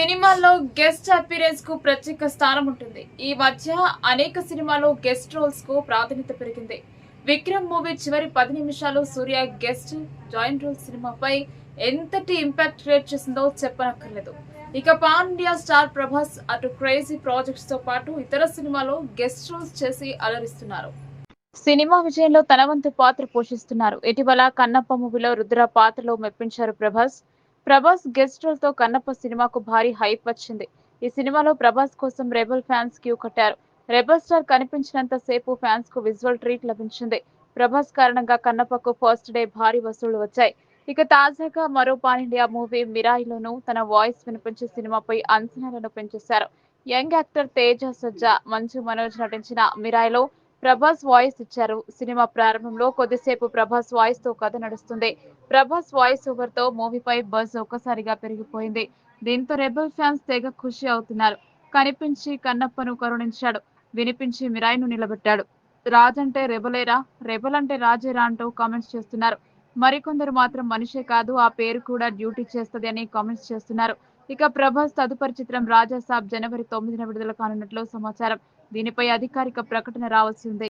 సినిమాల్లో గెస్ట్ అపీరెన్స్కు ప్రత్యేక స్థానం ఉంటుంది. ఈ మధ్య అనేక సినిమాల్లో గెస్ట్ రోల్స్కు ప్రాధాన్యత పెరిగింది. విక్రమ్ మూవీ చివరి పది నిమిషాలు సూర్య గెస్ట్ జాయింట్ రోల్ సినిమాపై ఎంతటి ఇంపాక్ట్ క్రియేట్ చేసిందో చెప్పనక్కర్లేదు. ఇక పాన్ ఇండియా స్టార్ ప్రభాస్ అటు క్రేజీ ప్రాజెక్ట్స్తో పాటు ఇతర సినిమాలో గెస్ట్ రోల్స్ చేసి అలరిస్తున్నారు. సినిమా విజయంలో తన వంతు పాత్ర పోషిస్తున్నారు. ఇటీవల కన్నప్ప మూవీలో రుద్ర పాత్రలో మెప్పించారు ప్రభాస్. ప్రభాస్ గెస్ట్ రోల్తో కన్నప్ప సినిమాకు భారీ హైప్ వచ్చింది. ఈ సినిమాలో ప్రభాస్ కోసం రెబల్ ఫ్యాన్స్ క్యూ కట్టారు రెబల్ స్టార్ కనిపించినంత సేపు ఫ్యాన్స్కు విజువల్ ట్రీట్ లభించింది. ప్రభాస్ కారణంగా కన్నప్పకు ఫస్ట్ డే భారీ వసూళ్ళు వచ్చాయి. ఇక తాజాగా మరో పాన్ ఇండియా మూవీ మిరాయిలోనూ తన వాయిస్ వినిపించే సినిమాపై అంచనాలను పెంచేశారు. యంగ్ యాక్టర్ తేజ సజ్జా మంచు మనోజ్ నటించిన మిరాయిలో ప్రభాస్ వాయిస్ ఇచ్చారు. సినిమా ప్రారంభంలో కొద్దిసేపు ప్రభాస్ వాయిస్తో కథ నడుస్తుంది. ప్రభాస్ వాయిస్ ఓవర్తో మూవీపై బజ్ ఒక్కసారిగా పెరిగిపోయింది. దీంతో రెబల్ ఫ్యాన్స్ తెగ ఖుషి అవుతున్నారు. కనిపించి కన్నప్పను కరుణించాడు. వినిపించి మిరాయిను నిలబెట్టాడు. రాజంటే రెబలేరా? రెబల్ అంటే రాజేరా అంటూ కామెంట్స్ చేస్తున్నారు. మరికొందరు మాత్రం మనిషే కాదు ఆ పేరు కూడా డ్యూటీ చేస్తది అని కామెంట్స్ చేస్తున్నారు. ఇక ప్రభాస్ తదుపరి చిత్రం రాజాసాబ్ జనవరి తొమ్మిదిన విడుదల కానున్నట్లు సమాచారం. దీనిపై అధికారిక ప్రకటన రావాల్సి ఉంది.